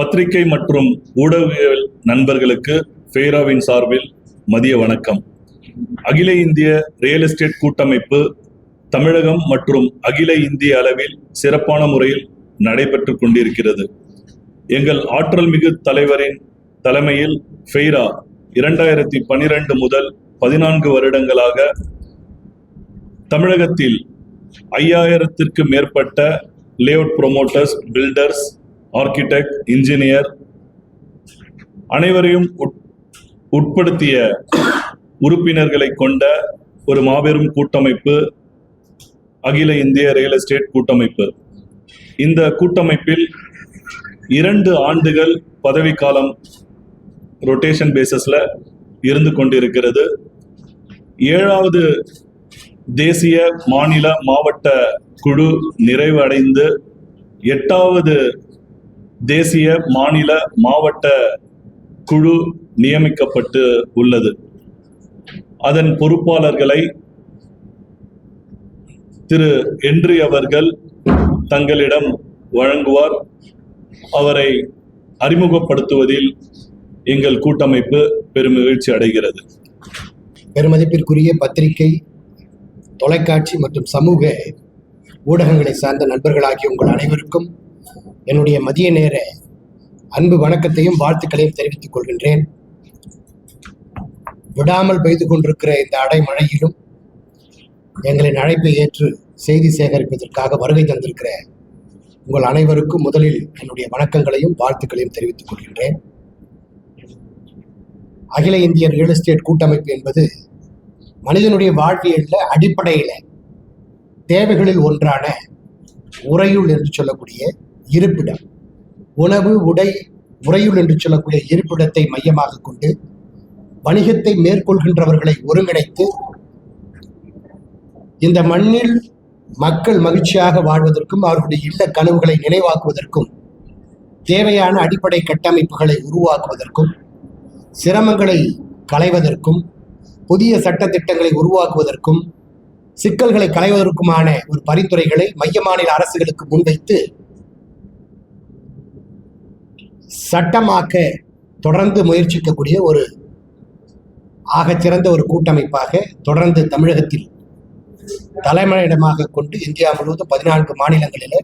பத்திரிகை மற்றும் ஊடகவியல் நண்பர்களுக்கு ஃபேராவின் சார்பில் மதிய வணக்கம். அகில இந்திய ரியல் எஸ்டேட் கூட்டமைப்பு தமிழகம் மற்றும் அகில இந்திய அளவில் சிறப்பான முறையில் நடைபெற்று கொண்டிருக்கிறது. எங்கள் ஆற்றல் மிகு தலைவரின் தலைமையில் ஃபெய்ரா இரண்டாயிரத்தி பனிரெண்டு முதல் பதினான்கு வருடங்களாக தமிழகத்தில் ஐயாயிரத்திற்கு மேற்பட்ட layout promoters builders architect engineer அனைவரையும் உட்- உட்படுத்திய உறுப்பினர்களை கொண்ட ஒரு மாபெரும் கூட்டமைப்பு அகில இந்திய ரியல் எஸ்டேட் கூட்டமைப்பு. இந்த கூட்டமைப்பில் இரண்டு ஆண்டுகள் பதவிக்காலம் ரொட்டேஷன் பேசஸில் இருந்து கொண்டிருக்கிறது. ஏழாவது தேசிய மாநில மாவட்ட குழு நிறைவடைந்து எட்டாவது தேசிய மாநில மாவட்ட குழு நியமிக்கப்பட்டு உள்ளது. அதன் பொறுப்பாளர்களை திரு என்றி அவர்கள் தங்களிடம் வழங்குவார். அவரை அறிமுகப்படுத்துவதில் எங்கள் கூட்டமைப்பு பெருமகிழ்ச்சி அடைகிறது. பெருமதிப்பிற்குரிய பத்திரிகை தொலைக்காட்சி மற்றும் சமூக ஊடகங்களை சார்ந்த நண்பர்களாகிய உங்கள் அனைவருக்கும் என்னுடைய மதிய நேர அன்பு வணக்கத்தையும் வாழ்த்துக்களையும் தெரிவித்துக் கொள்கின்றேன். விடாமல் பெய்து கொண்டிருக்கிற இந்த அடைமழையிலும் எங்களின் அழைப்பை ஏற்று செய்தி சேகரிப்பதற்காக வருகை தந்திருக்கிற உங்கள் அனைவருக்கும் முதலில் என்னுடைய வணக்கங்களையும் வாழ்த்துக்களையும் தெரிவித்துக் கொள்கின்றேன். அகில இந்திய ரியல் எஸ்டேட் கூட்டமைப்பு என்பது மனிதனுடைய வாழ்வியலில் அடிப்படையில தேவைகளில் ஒன்றான உறையுள் என்று சொல்லக்கூடிய இருப்பிடம். உணவு உடை உறையுள் என்று சொல்லக்கூடிய இருப்பிடத்தை மையமாக கொண்டு வணிகத்தை மேற்கொள்கின்றவர்களை ஒருங்கிணைத்து இந்த மண்ணில் மக்கள் மகிழ்ச்சியாக வாழ்வதற்கும் அவர்களுடைய இல்ல கனவுகளை நினைவாக்குவதற்கும் தேவையான அடிப்படை கட்டமைப்புகளை உருவாக்குவதற்கும் சிரமங்களை களைவதற்கும் புதிய சட்டத்திட்டங்களை உருவாக்குவதற்கும் சிக்கல்களை களைவதற்குமான ஒரு பரிந்துரைகளை மைய மாநில அரசுகளுக்கு முன்வைத்து சட்டமாக்க தொடர்ந்து முயற்சிக்கக்கூடிய ஒரு ஆகச்சிறந்த ஒரு கூட்டமைப்பாக தொடர்ந்து தமிழகத்தில் தலைமையிடமாக கொண்டு இந்தியா முழுவதும் பதினான்கு மாநிலங்களில்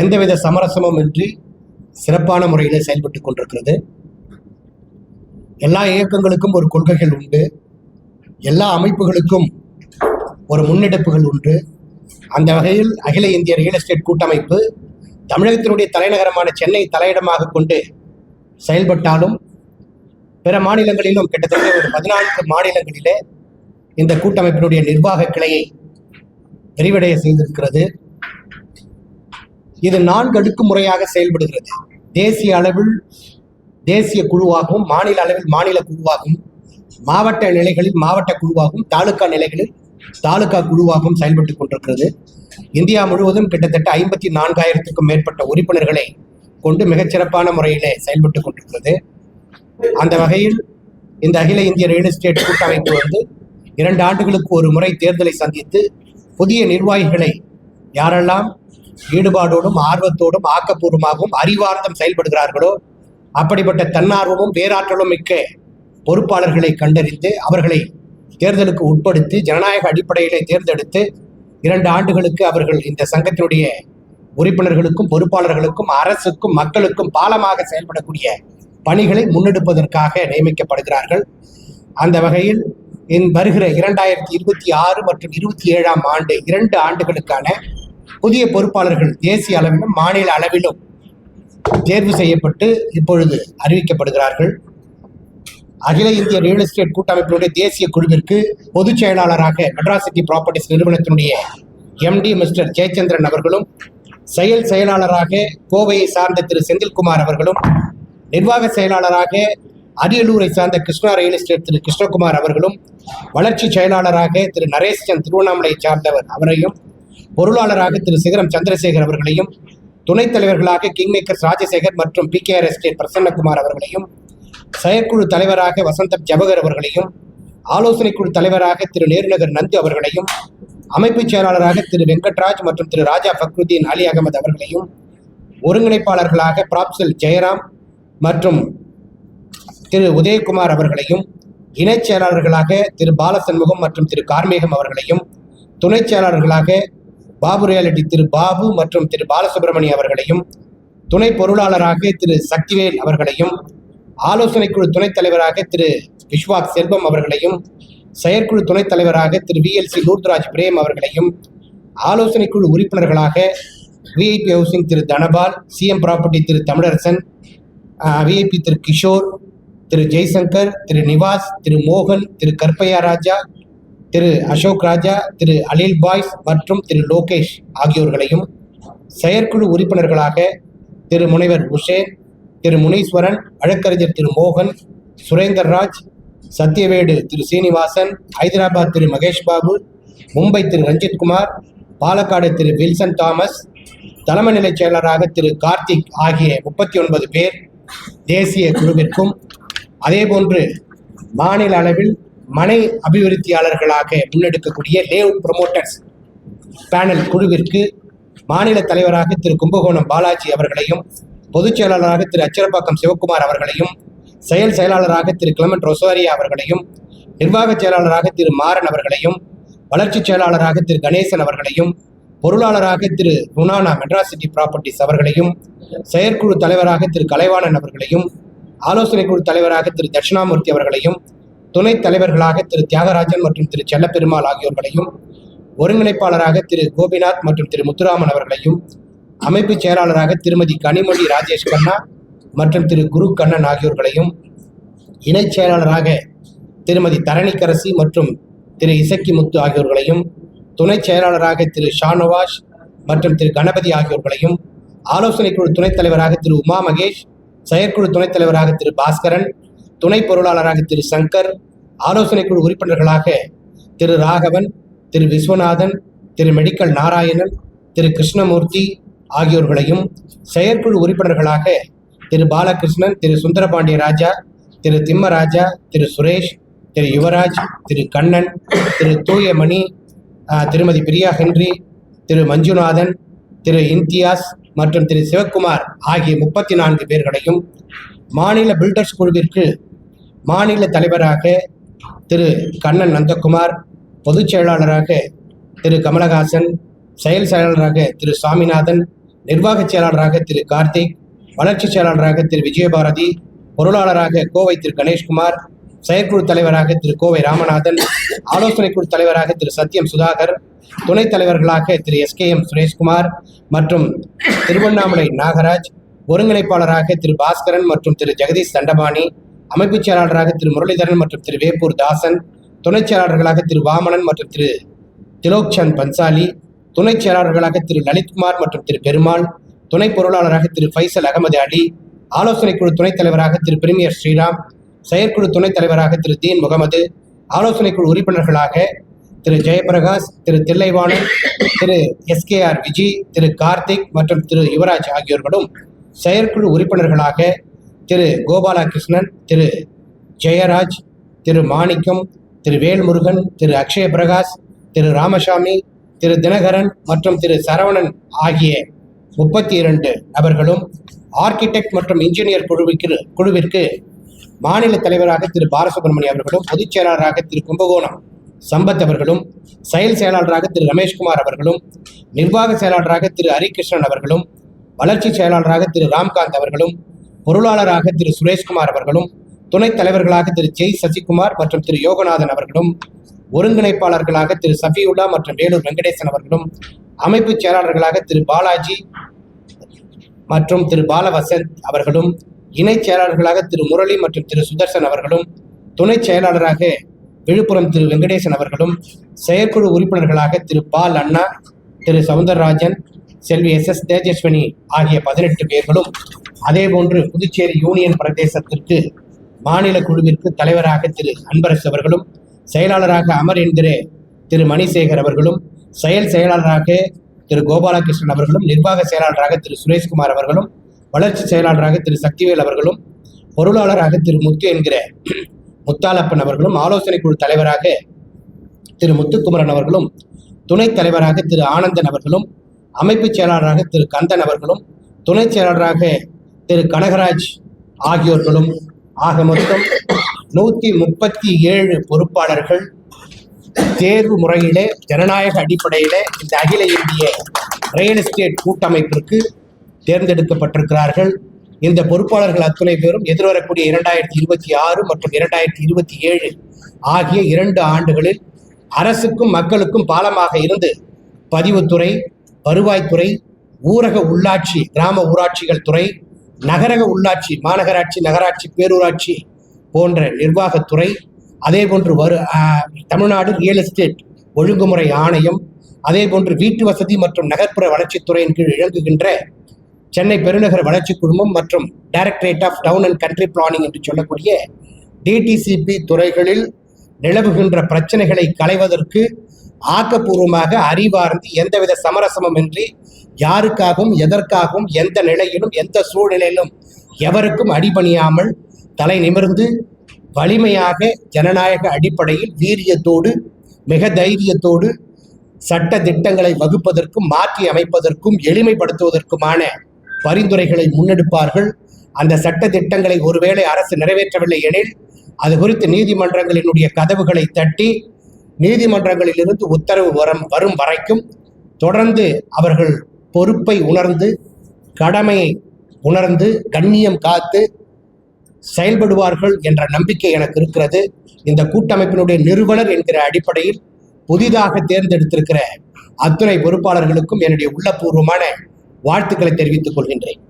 எந்தவித சமரசமும் இன்றி சிறப்பான முறையில் செயல்பட்டு கொண்டிருக்கிறது. எல்லா இயக்கங்களுக்கும் ஒரு கொள்கைகள் உண்டு. எல்லா அமைப்புகளுக்கும் ஒரு முன்னெடுப்புகள் உண்டு. அந்த வகையில் அகில இந்திய ரியல் எஸ்டேட் கூட்டமைப்பு தமிழகத்தினுடைய தலைநகரமான சென்னை தலையிடமாக கொண்டு செயல்பட்டாலும் பிற மாநிலங்களிலும் கிட்டத்தட்ட ஒரு பதினான்கு மாநிலங்களிலே இந்த கூட்டமைப்பினுடைய நிர்வாக கிளையை விரிவடைய செய்திருக்கிறது. இது நான்கு அடுக்கு முறையாக செயல்படுகிறது. தேசிய அளவில் தேசிய குழுவாகவும் மாநில அளவில் மாநில குழுவாகவும் மாவட்ட நிலைகளில் மாவட்ட குழுவாகவும் தாலுகா நிலைகளில் தாலுகா குழுவாகவும் செயல்பட்டுக் கொண்டிருக்கிறது. இந்தியா முழுவதும் கிட்டத்தட்ட ஐம்பத்தி நான்காயிரத்துக்கும் மேற்பட்ட உறுப்பினர்களை கொண்டு மிகச்சிறப்பான முறையிலே செயல்பட்டு கொண்டிருக்கிறது. அந்த வகையில் இந்த அகில இந்திய ரியல் எஸ்டேட் கூட்டமைப்பு வந்து இரண்டு ஆண்டுகளுக்கு ஒரு முறை தேர்தலை சந்தித்து புதிய நிர்வாகிகளை யாரெல்லாம் ஈடுபாடோடும் ஆர்வத்தோடும் ஆக்கப்பூர்வமாகவும் அறிவார்த்தம் செயல்படுகிறார்களோ அப்படிப்பட்ட தன்னார்வமும் பேராற்றலும் மிக்க பொறுப்பாளர்களை கண்டறிந்து அவர்களை தேர்தலுக்கு உட்படுத்தி ஜனநாயக அடிப்படையிலே தேர்ந்தெடுத்து இரண்டு ஆண்டுகளுக்கு அவர்கள் இந்த சங்கத்தினுடைய உறுப்பினர்களுக்கும் பொறுப்பாளர்களுக்கும் அரசுக்கும் மக்களுக்கும் பாலமாக செயல்படக்கூடிய பணிகளை முன்னெடுப்பதற்காக நியமிக்கப்படுகிறார்கள். அந்த வகையில் இன் வருகிற இரண்டாயிரத்தி இருபத்தி ஆறு மற்றும் இருபத்தி ஏழாம் ஆண்டு இரண்டு ஆண்டுகளுக்கான புதிய பொறுப்பாளர்கள் தேசிய அளவிலும் மாநில அளவிலும் தேர்வு செய்யப்பட்டு இப்பொழுது அறிவிக்கப்படுகிறார்கள். அகில இந்திய ரியல் எஸ்டேட் கூட்டமைப்பினுடைய தேசிய குழுவிற்கு பொதுச் செயலாளராக மெட்ராஸ் சிட்டி ப்ராப்பர்ட்டிஸ் நிறுவனத்தினுடைய எம்டி மிஸ்டர் ஜெயச்சந்திரன் அவர்களும் செயல் செயலாளராக கோவையை சார்ந்த திரு செந்தில்குமார் அவர்களும் நிர்வாக செயலாளராக அரியலூரை சார்ந்த கிருஷ்ணா ரியல் எஸ்டேட் திரு கிருஷ்ணகுமார் அவர்களும் வளர்ச்சி செயலாளராக திரு நரேஷ்சந்த் திருவண்ணாமலையை சார்ந்தவர் அவரையும் பொருளாளராக திரு சிகரம் சந்திரசேகர் அவர்களையும் துணைத் தலைவர்களாக கிங்மேக்கர்ஸ் ராஜசேகர் மற்றும் பி கே எஸ்டேட் பிரசன்னகுமார் அவர்களையும் செயற்குழு தலைவராக வசந்தம் ஜபகர் அவர்களையும் ஆலோசனை குழு தலைவராக திரு நேருநகர் நந்து அவர்களையும் அமைப்புச் செயலாளராக திரு வெங்கட்ராஜ் மற்றும் திரு ராஜா ஃபக்ருதீன் அலி அகமது அவர்களையும் ஒருங்கிணைப்பாளர்களாக பிராப்சல் ஜெயராம் மற்றும் திரு உதயகுமார் அவர்களையும் இணைச் செயலாளர்களாக திரு பாலசண்முகம் மற்றும் திரு கார்மேகம் அவர்களையும் துணைச் செயலாளர்களாக பாபு ரியாலிட்டி திரு பாபு மற்றும் திரு பாலசுப்ரமணியம் அவர்களையும் துணை பொருளாளராக திரு சக்திவேல் அவர்களையும் ஆலோசனை குழு துணைத் தலைவராக திரு விஸ்வாக் செல்வம் அவர்களையும் செயற்குழு துணைத் தலைவராக திரு விஎல்சி லூத்ராஜ் பிரேம் அவர்களையும் ஆலோசனை குழு உறுப்பினர்களாக VIP housing Thiru Dhanapal CM property Thiru Tamilarasan VIP Thiru Kishore Thiru Jaishankar Thiru Nivas Thiru மோகன் திரு கற்பையா ராஜா திரு அசோக் ராஜா திரு அலில் பாய்ஸ் மற்றும் திரு லோகேஷ் ஆகியோர்களையும் செயற்குழு உறுப்பினர்களாக திரு முனைவர் உஷேன் திரு முனீஸ்வரன் வழக்கறிஞர் திரு மோகன் சுரேந்தர் ராஜ் சத்யவேடு திரு சீனிவாசன் ஹைதராபாத் திரு மகேஷ் பாபு மும்பை திரு ரஞ்சித் குமார் பாலக்காடு திரு வில்சன் தாமஸ் தலைமை நிலைச் செயலராக திரு கார்த்திக் ஆகிய முப்பத்தி ஒன்பது பேர் தேசிய குழுவிற்கும் அதேபோன்று மாநில அளவில் மனை அபிவிருத்தியாளர்களாக முன்னெடுக்கக்கூடிய லேஅவுட் ப்ரொமோட்டர்ஸ் பேனல் குழுவிற்கு மாநில தலைவராக திரு கும்பகோணம் பாலாஜி அவர்களையும் பொதுச் செயலாளராக திரு அச்சரப்பாக்கம் சிவக்குமார் அவர்களையும் செயல் செயலாளராக திரு கிளமண்ட் ரொசாரியா அவர்களையும் நிர்வாகச் செயலாளராக திரு மாறன் அவர்களையும் வளர்ச்சிச் செயலாளராக திரு கணேசன் அவர்களையும் பொருளாளராக திரு ருனானா மெட்ராசிட்டி ப்ராப்பர்ட்டிஸ் அவர்களையும் செயற்குழு தலைவராக திரு கலைவாணன் அவர்களையும் ஆலோசனை குழு தலைவராக திரு தட்சிணாமூர்த்தி அவர்களையும் துணைத் தலைவர்களாக திரு தியாகராஜன் மற்றும் திரு செல்லப்பெருமாள் ஆகியோர்களையும் ஒருங்கிணைப்பாளராக திரு கோபிநாத் மற்றும் திரு முத்துராமன் அவர்களையும் அமைப்பு செயலாளராக திருமதி கனிமொழி ராஜேஷ் கண்ணா மற்றும் திரு குரு கண்ணன் ஆகியோர்களையும் இணைச் செயலாளராக திருமதி தரணிக்கரசி மற்றும் திரு இசக்கி முத்து ஆகியோர்களையும் துணைச் செயலாளராக திரு ஷானவாஸ் மற்றும் திரு கணபதி ஆகியோர்களையும் ஆலோசனைக்குழு துணைத் தலைவராக திரு உமா மகேஷ் செயற்குழு துணைத் தலைவராக திரு பாஸ்கரன் துணை பொருளாளராக திரு சங்கர் ஆலோசனைக்குழு உறுப்பினர்களாக திரு ராகவன் திரு விஸ்வநாதன் திரு மெடிக்கல் நாராயணன் திரு கிருஷ்ணமூர்த்தி ஆகியோர்களையும் செயற்குழு உறுப்பினர்களாக திரு பாலகிருஷ்ணன் திரு சுந்தரபாண்டிய ராஜா திரு திம்மராஜா திரு சுரேஷ் திரு யுவராஜ் திரு கண்ணன் திரு தூயமணி திருமதி பிரியா ஹென்றி திரு மஞ்சுநாதன் திரு இம்தியாஸ் மற்றும் திரு சிவக்குமார் ஆகிய முப்பத்தி நான்கு பேர்களையும் மாநில பில்டர்ஸ் குழுவிற்கு மாநில தலைவராக திரு கண்ணன் நந்தகுமார் பொதுச் செயலாளராக திரு கமலஹாசன் செயல் செயலாளராக திரு சாமிநாதன் நிர்வாகச் செயலாளராக திரு கார்த்திக் வளர்ச்சி செயலாளராக திரு விஜயபாரதி பொருளாளராக கோவை திரு கணேஷ்குமார் செயற்குழு தலைவராக திரு கோவை ராமநாதன் ஆலோசனை குழு தலைவராக திரு சத்யம் சுதாகர் துணைத் தலைவர்களாக திரு எஸ்கேஎம் சுரேஷ்குமார் மற்றும் திருவண்ணாமலை நாகராஜ் ஒருங்கிணைப்பாளராக திரு பாஸ்கரன் மற்றும் திரு ஜெகதீஷ் தண்டபாணி அமைப்புச் செயலாளராக திரு முரளிதரன் மற்றும் திரு வேப்பூர் தாசன் துணைச் செயலாளர்களாக திரு வாமனன் மற்றும் திரு திலோக்சந்த் பன்சாலி துணைச் செயலாளர்களாக திரு லலித்குமார் மற்றும் திரு பெருமாள் துணை பொருளாளராக திரு ஃபைசல் அகமது அலி ஆலோசனை குழு துணைத் தலைவராக திரு பிரிமியர் ஸ்ரீராம் செயற்குழு துணைத் தலைவராக திரு தீன் முகமது ஆலோசனை குழு உறுப்பினர்களாக திரு ஜெயபிரகாஷ் திரு தில்லைவாணன் திரு எஸ்கேஆர் விஜி திரு கார்த்திக் மற்றும் திரு யுவராஜ் ஆகியோர்களும் செயற்குழு உறுப்பினர்களாக திரு கோபாலகிருஷ்ணன் திரு ஜெயராஜ் திரு மாணிக்கம் திரு வேல்முருகன் திரு அக்ஷய பிரகாஷ் திரு ராமசாமி திரு தினகரன் மற்றும் திரு சரவணன் ஆகிய முப்பத்தி இரண்டு நபர்களும் ஆர்கிடெக்ட் மற்றும் இன்ஜினியர் குழுவிற்கு குழுவிற்கு மாநில தலைவராக திரு பாலசுப்ரமணியம் அவர்களும் பொதுச் செயலாளராக திரு கும்பகோணம் சம்பத் அவர்களும் செயல் செயலாளராக திரு ரமேஷ்குமார் அவர்களும் நிர்வாக செயலாளராக திரு ஹரிகிருஷ்ணன் அவர்களும் வளர்ச்சி செயலாளராக திரு ராம்காந்த் அவர்களும் பொருளாளராக திரு சுரேஷ்குமார் அவர்களும் துணைத் தலைவர்களாக திரு ஜெய் சசிகுமார் மற்றும் திரு யோகநாதன் அவர்களும் ஒருங்கிணைப்பாளர்களாக திரு சஃபியுல்லா மற்றும் வேலூர் வெங்கடேசன் அவர்களும் அமைப்பு செயலாளர்களாக திரு பாலாஜி மற்றும் திரு பாலவசந்த் அவர்களும் இணைச் செயலாளர்களாக திரு முரளி மற்றும் திரு சுதர்சன் அவர்களும் துணைச் செயலாளராக விழுப்புரம் திரு வெங்கடேசன் அவர்களும் செயற்குழு உறுப்பினர்களாக Thiru Paul Anna Thiru Soundararajan Selvi S S Tejaswini ஆகிய பதினெட்டு பேர்களும் அதேபோன்று புதுச்சேரி யூனியன் பிரதேசத்திற்கு மாநில குழுவிற்கு தலைவராக திரு அன்பரசு அவர்களும் செயலாளராக அமர் என்கிற திரு மணிசேகர் அவர்களும் செயல் செயலாளராக திரு கோபாலகிருஷ்ணன் அவர்களும் நிர்வாக செயலாளராக திரு சுரேஷ்குமார் அவர்களும் வளர்ச்சி செயலாளராக திரு சக்திவேல் அவர்களும் பொருளாளராக திரு முத்து என்கிற முத்தாலப்பன் அவர்களும் ஆலோசனை குழு தலைவராக திரு முத்துக்குமரன் அவர்களும் துணைத் தலைவராக திரு ஆனந்தன் அவர்களும் அமைப்புச் செயலாளராக திரு கந்தன் அவர்களும் துணைச் செயலாளராக திரு கனகராஜ் ஆகியோர்களும். ஆக மொத்தம் நூற்றி முப்பத்தி ஏழு பொறுப்பாளர்கள் தேர்வு முறையிலே ஜனநாயக அடிப்படையிலே இந்த அகில இந்திய ரியல் எஸ்டேட் கூட்டமைப்பிற்கு தேர்ந்தெடுக்கப்பட்டிருக்கிறார்கள். இந்த பொறுப்பாளர்கள் அத்துணை பேரும் எதிர்வரக்கூடிய இரண்டாயிரத்தி இருபத்தி ஆறு மற்றும் இரண்டாயிரத்தி இருபத்தி ஏழு ஆகிய இரண்டு ஆண்டுகளில் அரசுக்கும் மக்களுக்கும் பாலமாக இருந்து பதிவுத்துறை வருவாய்த்துறை ஊரக உள்ளாட்சி கிராம ஊராட்சிகள் துறை நகரக உள்ளாட்சி மாநகராட்சி நகராட்சி பேரூராட்சி போன்ற நிர்வாகத்துறை அதே போன்று வரு தமிழ்நாடு ரியல் எஸ்டேட் ஒழுங்குமுறை ஆணையம் அதே போன்று வீட்டு வசதி மற்றும் நகர்ப்புற வளர்ச்சித்துறையின் கீழ் இழங்குகின்ற சென்னை பெருநகர வளர்ச்சி குழுமம் மற்றும் directorate of town and country planning என்று சொல்லக்கூடிய டிடிசிபி துறைகளில் நிலவுகின்ற பிரச்சனைகளை களைவதற்கு ஆக்கப்பூர்வமாக அறிவார்ந்து எந்தவித சமரசமுமின்றி யாருக்காகவும் எதற்காகவும் எந்த நிலையிலும் எந்த சூழ்நிலையிலும் எவருக்கும் அடிபணியாமல் தலை நிமிர்ந்து வலிமையாக ஜனநாயக அடிப்படையில் வீரியத்தோடு மிக தைரியத்தோடு சட்ட திட்டங்களை வகுப்பதற்கும் மாற்றி அமைப்பதற்கும் எளிமைப்படுத்துவதற்குமான பரிந்துரைகளை முன்னெடுப்பார்கள். அந்த சட்ட திட்டங்களை ஒருவேளை அரசு நிறைவேற்றவில்லை எனில் அது குறித்து நீதிமன்றங்களினுடைய கதவுகளை தட்டி நீதிமன்றங்களிலிருந்து உத்தரவு வரும் வரும் வரைக்கும் தொடர்ந்து அவர்கள் பொறுப்பை உணர்ந்து கடமையை உணர்ந்து கண்ணியம் காத்து செயல்படுவார்கள் என்ற நம்பிக்கை எனக்கு இருக்கிறது. இந்த கூட்டமைப்பினுடைய நிறுவனர் என்கிற அடிப்படையில் புதிதாக தேர்ந்தெடுத்திருக்கிற அத்துணை பொறுப்பாளர்களுக்கும் என்னுடைய உள்ளபூர்வமான வாழ்த்துக்களை தெரிவித்துக் கொள்கின்றேன்.